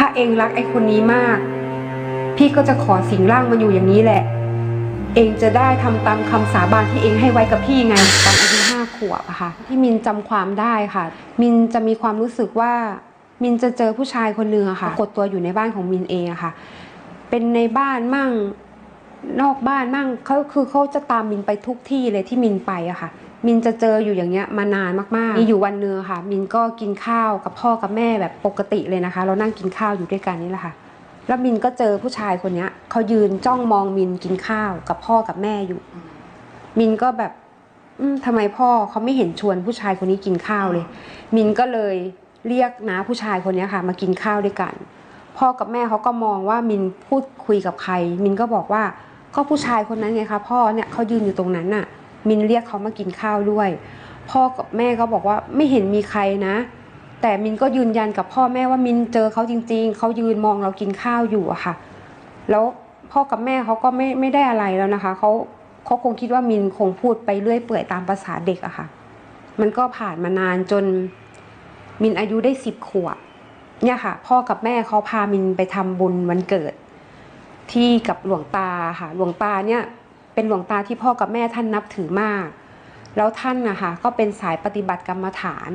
ถ้าเองรักไอ้คนนี้มาก พี่ก็จะขอสิงร่างมันอยู่อย่างนี้แหละ เองจะได้ทำตามคำสาบานที่เองให้ไว้กับพี่ไงตอนอายุห้าขวบอะค่ะที่มินจำความได้ค่ะ มินจะมีความรู้สึกว่า มินจะเจอผู้ชายคนหนึ่งอะค่ะกดตัวอยู่ในบ้านของมินเองอะค่ะ เป็นในบ้านมั่ง นอกบ้านมั่งเขาคือเขาจะตามมินไปทุกที่เลยที่มินไปอะค่ะ มินจะเจออยู่อย่างเงี้ยมานานมากๆ มีอยู่วันหนึงอค่ะ มินก็กินข้าวกับพ่อกับแม่แบบปกติเลยนะคะ เรานั่งกินข้าวอยู่ด้วยกันนี่แหละค่ะ แล้วมินก็เจอผู้ชายคนเนี้ยเขายืนจ้องมองมินกินข้าวกับพ่อกับแม่อยู่ มินก็แบบอืมทำไมพ่อเขาไม่เห็นชวนผู้ชายคนนี้กินข้าวเลย มินก็เลยเรียกน้าผู้ชายคนเนี้ยค่ะ มากินข้าวด้วยกัน พ่อกับแม่เขาก็มองว่ามินพูดคุยกับใคร มินก็บอกว่าก็ผู้ชายคนนั้นไงคะพ่อเนี่ยเขายืนอยู่ตรงนั้นน่ะ มินเรียกเขามากินข้าวด้วย พ่อกับแม่ก็บอกว่าไม่เห็นมีใครนะ แต่มินก็ยืนยันกับพ่อแม่ว่ามินเจอเขาจริง ๆเขายืนมองเรากินข้าวอยู่อะค่ะ แล้วพ่อกับแม่เขาก็ไม่ไม่ได้อะไรแล้วนะคะเขาเขาคงคิดว่ามินคงพูดไปเรื่อยเปื่อยตามภาษาเด็กอะค่ะ มันก็ผ่านมานานจนมินอายุได้สิบขวบ เนี่ยค่ะ พ่อกับแม่เขาพามินไปทำบุญวันเกิด ที่กับหลวงตาค่ะหลวงตาเนี่ยเป็นหลวงตาที่พ่อกับแม่ท่านนับถือมาก แล้วท่านนะคะก็เป็นสายปฏิบัติกรรมฐาน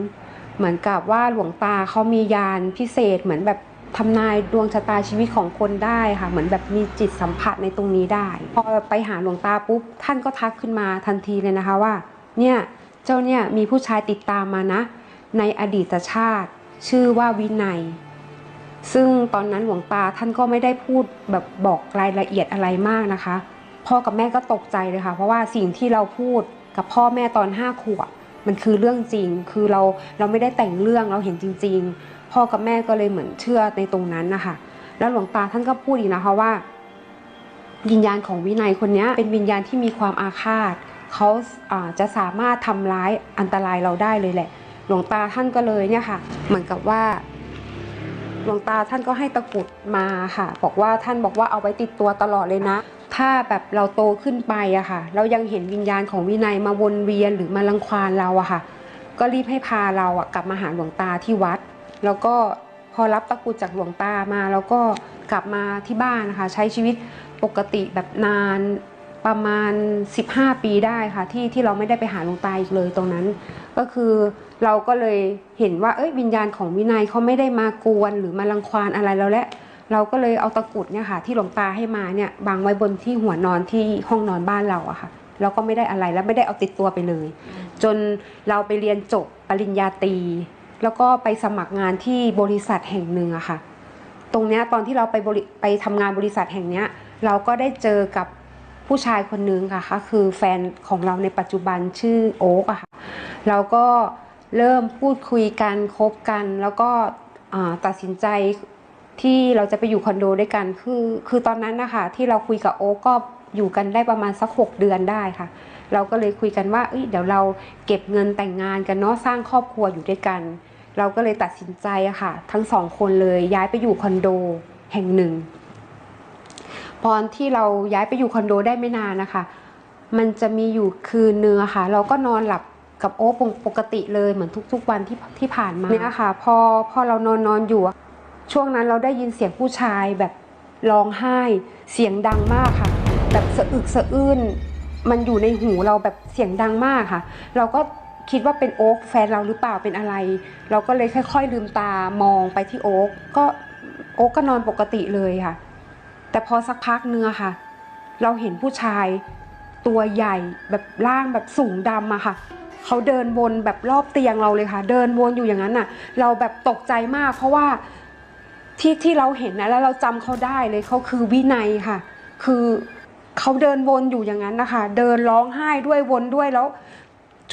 เหมือนกับว่าหลวงตาเขามียานพิเศษเหมือนแบบทำนายดวงชะตาชีวิตของคนได้ค่ะ เหมือนแบบมีจิตสัมผัสในตรงนี้ได้ พอไปหาหลวงตาปุ๊บ ท่านก็ทักขึ้นมาทันทีเลยนะคะว่า เนี่ยเจ้าเนี่ยมีผู้ชายติดตามมานะ ในอดีตชาติ ชื่อว่าวินัย ซึ่งตอนนั้นหลวงตาท่านก็ไม่ได้พูดแบบบอกรายละเอียดอะไรมากนะคะ พ่อกับแม่ก็ตกใจเลยค่ะ เพราะว่าสิ่งที่เราพูดกับพ่อแม่ตอนห้าขวบมันคือเรื่องจริง คือเราเราไม่ได้แต่งเรื่องเราเห็นจริง ๆ พ่อกับแม่ก็เลยเหมือนเชื่อในตรงนั้นนะคะแล้วหลวงตาท่านก็พูดอีกนะคะว่าวิญญาณของวินัยคนนี้เป็นวิญญาณที่มีความอาฆาตเขาอ่าจะสามารถทำร้ายอันตรายเราได้เลยแหละ หลวงตาท่านก็เลยเนี่ยค่ะ เหมือนกับว่า หลวงตาท่านก็ให้ตะกรุดมาค่ะ บอกว่าท่านบอกว่าเอาไว้ติดตัวตลอดเลยนะ ถ้าแบบเราโตขึ้นไปอะค่ะ เรายังเห็นวิญญาณของวินัยมาวนเวียนหรือมารังควานเราอะค่ะ ก็รีบให้พาเราอะกลับมาหาหลวงตาที่วัด แล้วก็พอรับตะกรุดจากหลวงตามา แล้วก็กลับมาที่บ้านนะคะ ใช้ชีวิตปกติแบบนาน ประมาณ 15 ปีได้ค่ะที่ที่เราไม่ได้ไปหาหลวงตาอีกเลยตรงนั้น ก็คือเราก็เลยเห็นว่าเอ้ยวิญญาณของวินัยเขาไม่ได้มากวนหรือมารังควานอะไรเราและ เราก็เลยเอาตะกรุดเนี่ยค่ะ ที่หลวงตาให้มาเนี่ยวางไว้บนที่หัวนอนที่ห้องนอนบ้านเราอะค่ะเราก็ไม่ได้อะไรแล้วไม่ได้เอาติดตัวไปเลย จนเราไปเรียนจบปริญญาตรีแล้วก็ไปสมัครงานที่บริษัทแห่งหนึ่งอะค่ะ ตรงเนี้ยตอนที่เราไปบริไปทำงานบริษัทแห่งเนี้ยเราก็ได้เจอกับ ผู้ชายคนนึงค่ะก็คือแฟนของเราในปัจจุบันชื่อโอ๊กอะค่ะเราก็เริ่มพูดคุยกันคบกัน แล้วก็ตัดสินใจที่เราจะไปอยู่คอนโดด้วยกันคือคือตอนนั้นนะคะที่เราคุยกับโอ๊กก็อยู่กันได้ประมาณสักหกเดือนได้ค่ะ เราก็เลยคุยกันว่าเอ้ยเดี๋ยวเราเก็บเงินแต่งงานกันเนาะสร้างครอบครัวอยู่ด้วยกัน เราก็เลยตัดสินใจอะค่ะ ทั้งสองคนเลยย้ายไปอยู่คอนโดแห่งหนึ่ง พอนที่เราย้ายไปอยู่คอนโดได้ไม่นานนะคะ มันจะมีอยู่คืนนึงอะค่ะ เราก็นอนหลับกับโอ๊คปกติเลยเหมือนทุกๆวันที่ที่ผ่านมาเนี่ยค่ะ พอพอเรานอนนอนอยู่ ช่วงนั้นเราได้ยินเสียงผู้ชายแบบร้องไห้ เสียงดังมากค่ะ แบบสะอึกสะอื้นมันอยู่ในหูเราแบบเสียงดังมากค่ะ เราก็คิดว่าเป็นโอ๊คแฟนเราหรือเปล่าเป็นอะไร เราก็เลยค่อย ๆ ลืมตามองไปที่โอ๊คก็โอ๊คก็นอนปกติเลยค่ะ แต่พอสักพักเนื้อค่ะ เราเห็นผู้ชายตัวใหญ่แบบร่างแบบสูงดำอะค่ะเขาเดินวนแบบรอบเตียงเราเลยค่ะ เดินวนอยู่อย่างนั้นน่ะ เราแบบตกใจมาก เพราะว่าที่ที่เราเห็นนะแล้วเราจำเขาได้เลยเขาคือวินัยค่ะ คือเขาเดินวนอยู่อย่างนั้นนะคะ เดินร้องไห้ด้วยวนด้วยแล้ว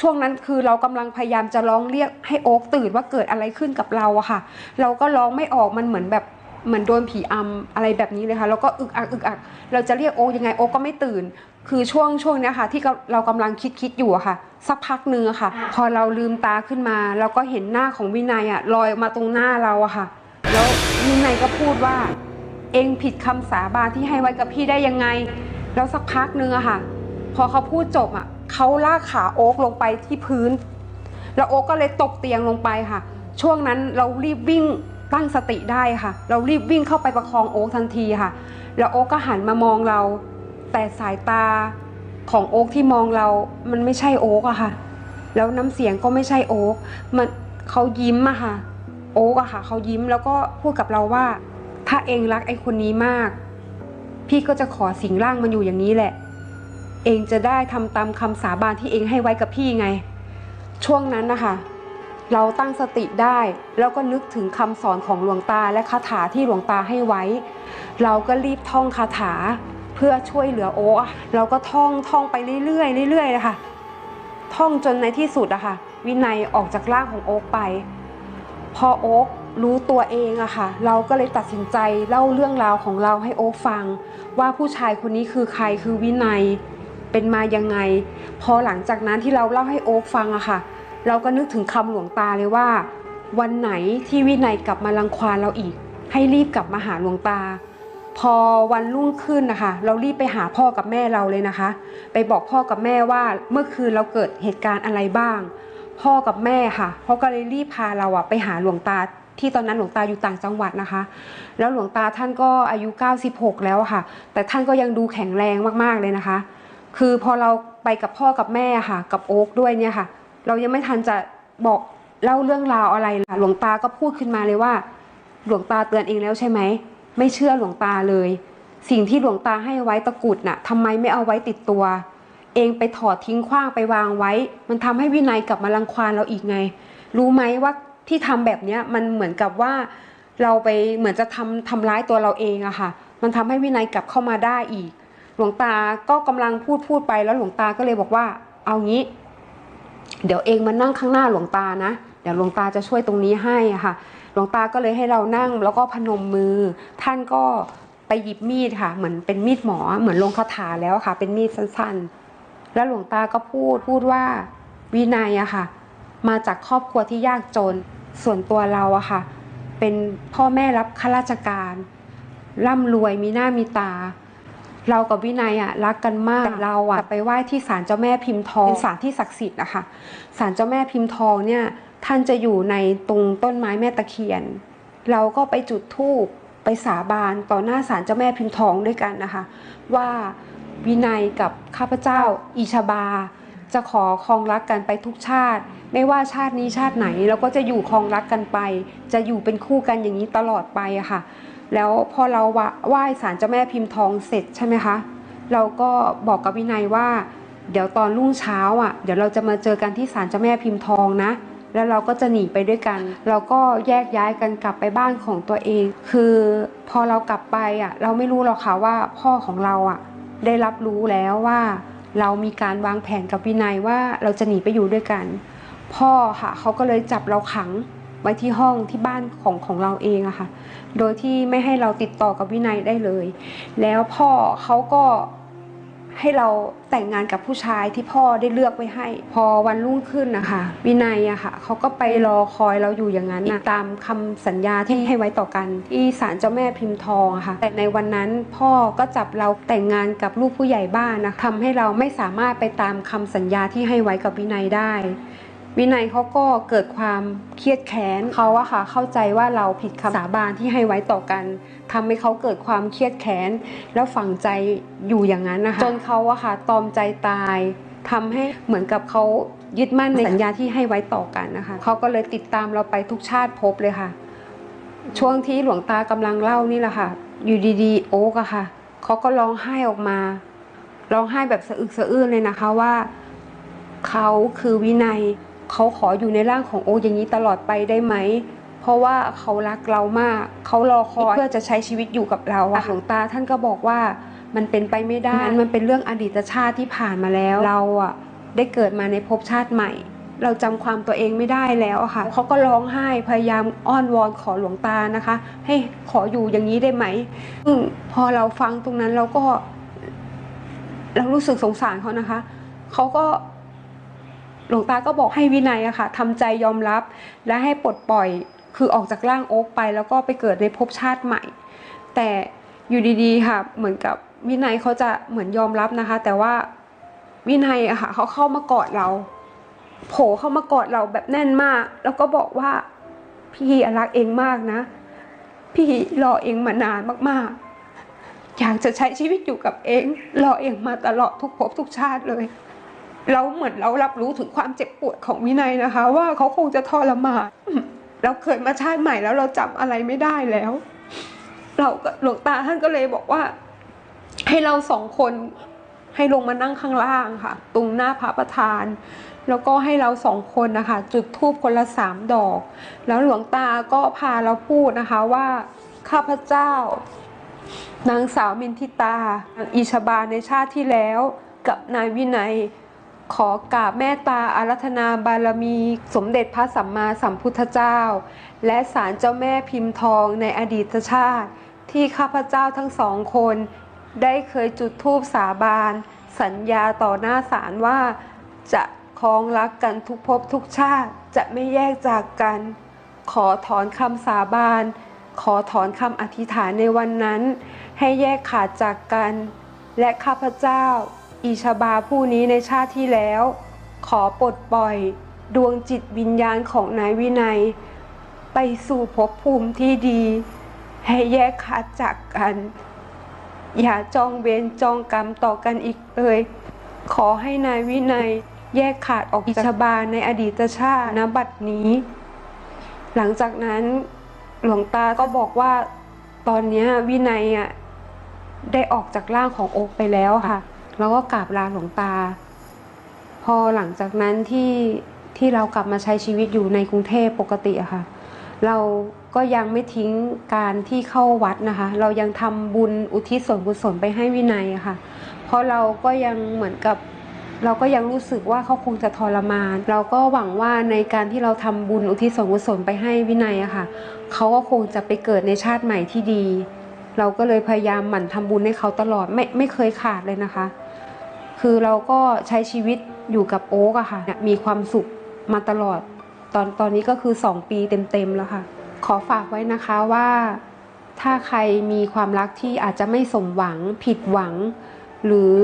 ช่วงนั้นคือเรากำลังพยายามจะร้องเรียกให้โอ๊กตื่นว่าเกิดอะไรขึ้นกับเราอะค่ะ เราก็ร้องไม่ออกมันเหมือนแบบ เหมือนโดนผีอำอะไรแบบนี้เลยค่ะแล้วก็อึกอักอึกอัก เราจะเรียกโอ๊กยังไงโอ๊กก็ไม่ตื่น คือช่วงช่วงเนี้ยค่ะ ที่เราเรากำลังคิดคิดอยู่อะค่ะ สักพักหนึงอะค่ะ พอเราลืมตาขึ้นมา เราก็เห็นหน้าของวินัยอะลอยมาตรงหน้าเราอะค่ะ แล้ววินัยก็พูดว่า เองผิดคำสาบานที่ให้ไว้กับพี่ได้ยังไง แล้วสักพักหนึงอะค่ะ พอเขาพูดจบอะเขาลากขาโอ๊กลงไปที่พื้น แล้วโอ๊กก็เลยตกเตียงลงไปค่ะ ช่วงนั้นเรารีบวิ่ง ตั้งสติได้ค่ะ เรารีบวิ่งเข้าไปประคองโอ๊กทันทีค่ะ แล้วโอ๊กก็หันมามองเรา แต่สายตาของโอ๊กที่มองเรา มันไม่ใช่โอ๊กอะค่ะ แล้วน้ำเสียงก็ไม่ใช่โอ๊กมันเขายิ้มอะค่ะ โอ๊กอะค่ะ เขายิ้มแล้วก็พูดกับเราว่า ถ้าเองรักไอ้คนนี้มาก พี่ก็จะขอสิงร่างมันอยู่อย่างนี้แหละ เองจะได้ทำตามคำสาบานที่เองให้ไว้กับพี่ไง ช่วงนั้นนะคะ เราตั้งสติได้ แล้วก็นึกถึงคำสอนของหลวงตาและคาถาที่หลวงตาให้ไว้ เราก็รีบท่องคาถาเพื่อช่วยเหลือโอ๊เราก็ท่องท่องไปเรื่อยๆเรื่อยๆเลยค่ะท่องจนในที่สุดอะค่ะ วินัยออกจากร่างของโอ๊กไป พอโอ๊กรู้ตัวเองอะค่ะ เราก็เลยตัดสินใจเล่าเรื่องราวของเราให้โอ๊กฟัง ว่าผู้ชายคนนี้คือใครคือวินัยเป็นมายังไง พอหลังจากนั้นที่เราเล่าให้โอ๊กฟังอะค่ะ เราก็นึกถึงคำหลวงตาเลยว่า วันไหนที่วินัยกลับมารังควานเราอีก ให้รีบกลับมาหาหลวงตา พอวันรุ่งขึ้นนะคะ เรารีบไปหาพ่อกับแม่เราเลยนะคะ ไปบอกพ่อกับแม่ว่าเมื่อคืนเราเกิดเหตุการณ์อะไรบ้าง พ่อกับแม่ค่ะเขาก็เลยรีบพาเราอะไปหาหลวงตาที่ตอนนั้นหลวงตาอยู่ต่างจังหวัดนะคะ แล้วหลวงตาท่านก็อายุ 96 แล้วค่ะ แต่ท่านก็ยังดูแข็งแรงมากๆเลยนะคะ คือพอเราไปกับพ่อกับแม่ค่ะ กับโอ๊กด้วยเนี่ยค่ะ เรายังไม่ทันจะบอกเล่าเรื่องราวอะไรล่ะหลวงตาก็พูดขึ้นมาเลยว่า หลวงตาเตือนเองแล้วใช่ไหม ไม่เชื่อหลวงตาเลย สิ่งที่หลวงตาให้ไว้ตะกุดน่ะทำไมไม่เอาไว้ติดตัว เองไปถอดทิ้งขว้างไปวางไว้ มันทำให้วินัยกลับมารังควานเราอีกไง รู้ไหมว่าที่ทำแบบเนี้ยมันเหมือนกับว่าเราไปเหมือนจะทำทำร้ายตัวเราเองอะค่ะ มันทำให้วินัยกลับเข้ามาได้อีก หลวงตาก็กำลังพูดพูดไปแล้วหลวงตาก็เลยบอกว่า เอางี้ เดี๋ยวเองมานั่งข้างหน้าหลวงตานะเดี๋ยวหลวงตาจะช่วยตรงนี้ให้ค่ะหลวงตาก็เลยให้เรานั่งแล้วก็พนมมือ ท่านก็ไปหยิบมีดค่ะ เหมือนเป็นมีดหมอเหมือนลงคาถาแล้วค่ะ เป็นมีดสั้นๆ แล้วหลวงตาก็พูดพูดว่าวินัยอะค่ะ มาจากครอบครัวที่ยากจนส่วนตัวเราอะค่ะ เป็นพ่อแม่รับข้าราชการ ร่ำรวยมีหน้ามีตา เรากับวินัยอะรักกันมากเราอะไปไหว้ที่ศาลเจ้าแม่พิมพ์ทองเป็นศาลที่ศักดิ์สิทธิ์อะค่ะศาลเจ้าแม่พิมพ์ทองเนี่ยท่านจะอยู่ในตรงต้นไม้แม่ตะเคียน เราก็ไปจุดธูปไปสาบานต่อหน้าศาลเจ้าแม่พิมพ์ทองด้วยกันนะคะ ว่าวินัยกับข้าพเจ้าอีชาบา จะขอครองรักกันไปทุกชาติ ไม่ว่าชาตินี้ชาติไหนเราก็จะอยู่ครองรักกันไป จะอยู่เป็นคู่กันอย่างนี้ตลอดไปอะค่ะ แล้วพอเราไหว้ศาลเจ้าแม่พิมพ์ทองเสร็จใช่ไหมคะ เราก็บอกกับวินัยว่า เดี๋ยวตอนรุ่งเช้าอะ เดี๋ยวเราจะมาเจอกันที่ศาลเจ้าแม่พิมพ์ทองนะ แล้วเราก็จะหนีไปด้วยกัน เราก็แยกย้ายกันกลับไปบ้านของตัวเอง คือพอเรากลับไปอะ เราไม่รู้หรอกค่ะว่าพ่อของเราอะ ได้รับรู้แล้วว่า เรามีการวางแผนกับวินัยว่าเราจะหนีไปอยู่ด้วยกัน พ่อค่ะเขาก็เลยจับเราขัง ไว้ที่ห้องที่บ้านของของเราเองอะค่ะ โดยที่ไม่ให้เราติดต่อกับวินัยได้เลย แล้วพ่อเขาก็ให้เราแต่งงานกับผู้ชายที่พ่อได้เลือกไว้ให้ พอวันรุ่งขึ้นนะคะวินัยอะค่ะเขาก็ไปรอคอยเราอยู่อย่างนั้นนะตามคำสัญญาที่ให้ไว้ต่อกัน ที่ศาลเจ้าแม่พิมพ์ทองอะค่ะ แต่ในวันนั้นพ่อก็จับเราแต่งงานกับลูกผู้ใหญ่บ้านนะทำให้เราไม่สามารถไปตามคำสัญญาที่ให้ไว้กับวินัยได้ วินัยเขาก็เกิดความเครียดแค้นเขาอะค่ะเข้าใจว่าเราผิดคำสาบานที่ให้ไว้ต่อกันทำให้เขาเกิดความเครียดแค้นแล้วฝังใจอยู่อย่างนั้นนะคะจนเขาอะค่ะตอมใจตายทำให้เหมือนกับเขายึดมั่นในสัญญาที่ให้ไว้ต่อกันนะคะเขาก็เลยติดตามเราไปทุกชาติภพเลยค่ะ ช่วงที่หลวงตากำลังเล่านี่แหละค่ะ อยู่ดีๆ โอ๊กอะค่ะเขาก็ร้องไห้ออกมาร้องไห้แบบสะอึกสะอื้นเลยนะคะว่าเขาคือวินัย เขาขออยู่ในร่างของโอ๊กอย่างนี้ตลอดไปได้ไหม เพราะว่าเขารักเรามาก เขารอคอยเพื่อจะใช้ชีวิตอยู่กับเราอะหลวงตาท่านก็บอกว่ามันเป็นไปไม่ได้นั้นมันเป็นเรื่องอดีตชาติที่ผ่านมาแล้ว เราอะได้เกิดมาในภพชาติใหม่ เราจำความตัวเองไม่ได้แล้วอะค่ะเขาก็ร้องไห้พยายามอ้อนวอนขอหลวงตานะคะ ให้ขออยู่อย่างนี้ได้ไหมซึ่งพอเราฟังตรงนั้นเราก็ เรารู้สึกสงสารเขานะคะเขาก็ หลวงตาก็บอกให้วินัยอะค่ะทำใจยอมรับและให้ปลดปล่อยคือออกจากร่างโอ๊กไป แล้วก็ไปเกิดในภพชาติใหม่ แต่อยู่ดีๆค่ะ เหมือนกับวินัยเขาจะเหมือนยอมรับนะคะ แต่ว่าวินัยอะค่ะเขาเข้ามากอดเรา โผล่เข้ามากอดเราแบบแน่นมาก แล้วก็บอกว่าพี่รักเองมากนะ พี่รอเองมานานมากๆ อยากจะใช้ชีวิตอยู่กับเอง รอเองมาตลอดทุกภพทุกชาติเลย เราเหมือนเรารับรู้ถึงความเจ็บปวดของวินัยนะคะ ว่าเขาคงจะทรมานเราเคยมาชาติใหม่แล้วเราจำอะไรไม่ได้แล้ว เราก็หลวงตาท่านก็เลยบอกว่า ให้เราสองคนให้ลงมานั่งข้างล่างค่ะ ตรงหน้าพระประธาน แล้วก็ให้เราสองคนนะคะ จุดธูปคนละสามดอก แล้วหลวงตาก็พาเราพูดนะคะว่าข้าพเจ้า นางสาวมินทิตานางอิชบาในชาติที่แล้ว กับนายวินัย ขอกราบแม่ตาอารัธนาบารมี สมเด็จพระสัมมาสัมพุทธเจ้า และศาลเจ้าแม่พิมพ์ทองในอดีตชาติ ที่ข้าพเจ้าทั้งสองคน ได้เคยจุดธูปสาบาน สัญญาต่อหน้าศาลว่า จะคล้องรักกันทุกภพทุกชาติจะไม่แยกจากกัน ขอถอนคำสาบาน ขอถอนคำอธิษฐานในวันนั้น ให้แยกขาดจากกัน และข้าพเจ้า อีชบาผู้นี้ในชาติที่แล้ว ขอปลดปล่อยดวงจิตวิญญาณของนายวินัย ไปสู่ภพภูมิที่ดี ให้แยกขาดจากกัน อย่าจองเวรจองกรรมต่อกันอีกเลยขอให้นายวินัยแยกขาดออกจากชบาในอดีตชาติณบัดนี้ หลังจากนั้นหลวงตาก็บอกว่าตอนนี้วินัยอะได้ออกจากร่างของโอ๊กไปแล้วค่ะ แล้วก็กราบลาหลวงตา พอหลังจากนั้นที่ที่เรากลับมาใช้ชีวิตอยู่ในกรุงเทพปกติอะค่ะ เราก็ยังไม่ทิ้งการที่เข้าวัดนะคะ เรายังทำบุญอุทิศส่วนกุศลไปให้วินัยอะค่ะ เพราะเราก็ยังเหมือนกับเราก็ยังรู้สึกว่าเขาคงจะทรมาน เราก็หวังว่าในการที่เราทำบุญอุทิศส่วนกุศลไปให้วินัยอะค่ะเขาก็คงจะไปเกิดในชาติใหม่ที่ดี เราก็เลยพยายามหมั่นทำบุญให้เขาตลอดไม่ไม่เคยขาดเลยนะคะ คือเราก็ใช้ชีวิตอยู่กับโอ๊กอะค่ะเนี่ยมีความสุขมาตลอด ตอนตอนนี้ก็คือ 2 ปีเต็มๆแล้วค่ะ ขอฝากไว้นะคะว่า ถ้าใครมีความรักที่อาจจะไม่สมหวังผิดหวัง หรือ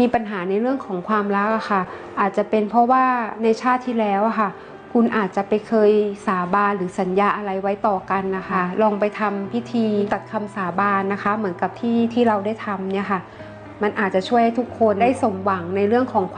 มีปัญหาในเรื่องของความรักอะค่ะ อาจจะเป็นเพราะว่าในชาติที่แล้วอะค่ะ คุณอาจจะไปเคยสาบานหรือสัญญาอะไรไว้ต่อกันนะคะ ลองไปทำพิธีตัดคำสาบานนะคะ เหมือนกับที่ที่เราได้ทำเนี่ยค่ะ มันอาจจะช่วยให้ทุกคนได้สมหวังในเรื่องของความ